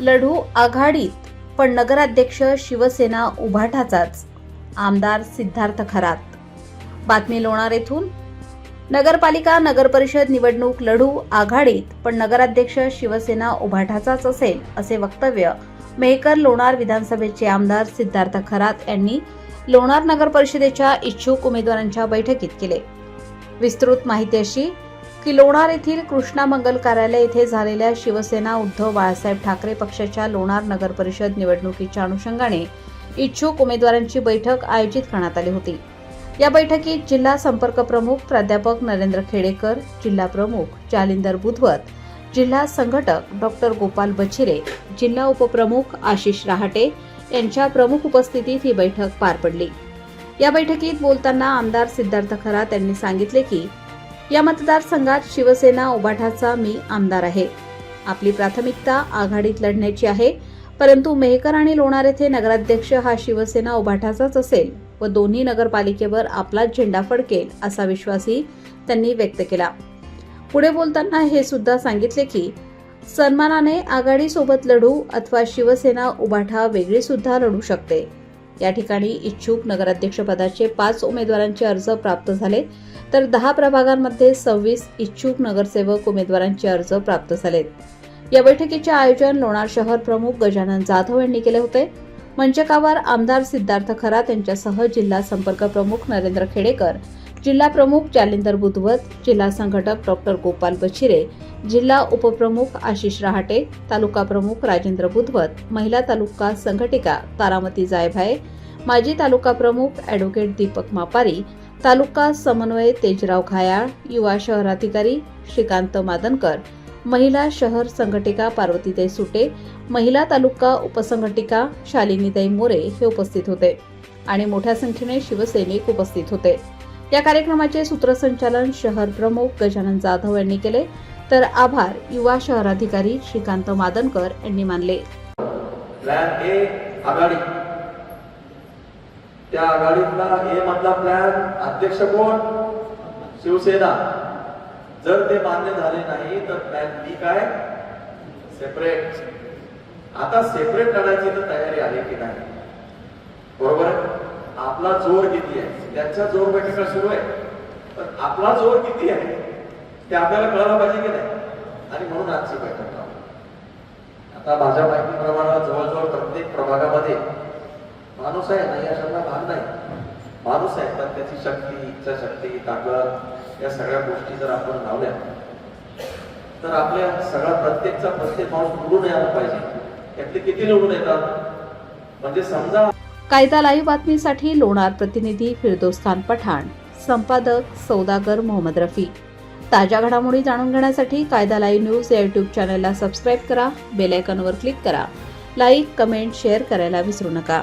लढू आघाडीत पण नगराध्यक्ष शिवसेना उभाठाचाच आमदार सिद्धार्थ खरात. बातमी लोणार येथून. नगरपालिका नगरपरिषद निवडणूक लढू आघाडीत पण नगराध्यक्ष शिवसेना उभाठाचाच असेल असे वक्तव्य मेहकर लोणार विधानसभेचे आमदार सिद्धार्थ खरात यांनी लोणार नगर परिषदेच्या इच्छुक उमेदवारांच्या बैठकीत केले. विस्तृत माहिती अशी की लोणार येथील कृष्णा मंगल कार्यालय येथे झालेल्या शिवसेना उद्धव बाळासाहेब ठाकरे पक्षाच्या लोणार नगर परिषद निवडणुकीच्या अनुषंगाने इच्छुक उमेदवारांची बैठक आयोजित करण्यात आली होती. या बैठकीत जिल्हा संपर्क प्रमुख प्राध्यापक नरेंद्र खेडेकर जिल्हा प्रमुख जालिंदर बुधवत जिल्हा संघटक डॉक्टर गोपाल बछिरे जिल्हा उपप्रमुख आशिष रहाटे यांच्या प्रमुख उपस्थितीत ही बैठक पार पडली. या बैठकीत बोलताना आमदार सिद्धार्थ खरात यांनी सांगितले की या मतदारसंघात शिवसेना उभाठाचा मी आमदार आहे. आपली प्राथमिकता आघाडीत लढण्याची आहे परंतु मेहकर आणि लोणार येथे नगराध्यक्ष हा शिवसेना उभाठाचाच असेल व दोन्ही नगरपालिकेवर आपलाच झेंडा फडकेल असा विश्वासही त्यांनी व्यक्त केला. पुढे बोलताना हे सुद्धा सांगितले की सन्मानाने आघाडीसोबत लढू अथवा शिवसेना उभाठा वेगळी सुद्धा लढू शकते. या ठिकाणी इच्छुक नगराध्यक्षपदाचे पाच उमेदवारांचे अर्ज प्राप्त झाले तर दहा प्रभागांमध्ये सव्वीस इच्छुक नगरसेवक उमेदवारांचे अर्ज प्राप्त झालेत. या बैठकीचे आयोजन लोणार शहर प्रमुख गजानन जाधव यांनी केले होते. मंचकावर आमदार सिद्धार्थ खरात यांच्यासह जिल्हा संपर्क प्रमुख नरेंद्र खेडेकर जिल्हा प्रमुख जालिंदर बुधवत जिल्हा संघटक डॉक्टर गोपाल बछिरे जिल्हा उपप्रमुख आशिष रहाटे तालुका प्रमुख राजेंद्र बुधवत महिला तालुका संघटिका तारामती जायभाये माजी तालुका प्रमुख ॲडव्होकेट दीपक मापारी तालुका समन्वय तेजराव घायाळ युवा शहराधिकारी श्रीकांत मादनकर महिला शहर संघटिका पार्वतीताई सुटे महिला तालुका उपसंघटिका शालिनीताई मोरे हे उपस्थित होते आणि मोठ्या संख्येने शिवसैनिक उपस्थित होते. या कार्यक्रमाचे सूत्रसंचालन शहर प्रमुख गजानन जाधव यांनी केले. तर आभार युवा शहराधिकारी श्रीकांत मादनकर यांनी मानले. त्या आघाडीतला ए मधला प्लॅन अध्यक्ष कोण? शिवसेना. जर ते मान्य झाले नाही तर प्लॅन बी काय? सेपरेट आता सेपरेट लढायची तर तयारी आहे की नाही? बरोबर आपला जोर किती आहे? त्यांच्या जोर बैठका सुरू आहे. पण आपला जोर किती आहे? ते आपल्याला कळायला पाहिजे की नाही? आणि म्हणून आजची बैठक आता माझ्या माहितीप्रमाणे जवळजवळ प्रत्येक प्रभागामध्ये माणूस आहे नाही अशातला भान नाही. माणूस आहे पण त्याची शक्ती इच्छा शक्ती ताकद या सगळ्या गोष्टी जर आपण लावल्या तर आपल्या सगळा प्रत्येकचा प्रत्येक माणूस निवडून यायला पाहिजे. त्यातले किती निवडून येतात? म्हणजे समजा कायदा लाईव्ह बातमीसाठी लोणार प्रतिनिधी फिरदोस्तान पठाण संपादक सौदागर मोहम्मद रफी ताज्या घडामोडी जाणून घेण्यासाठी कायदा लाईव्ह न्यूज या युट्यूब चॅनलला सबस्क्राईब करा बेल आयकॉनवर क्लिक करा. लाईक कमेंट शेअर करायला विसरू नका.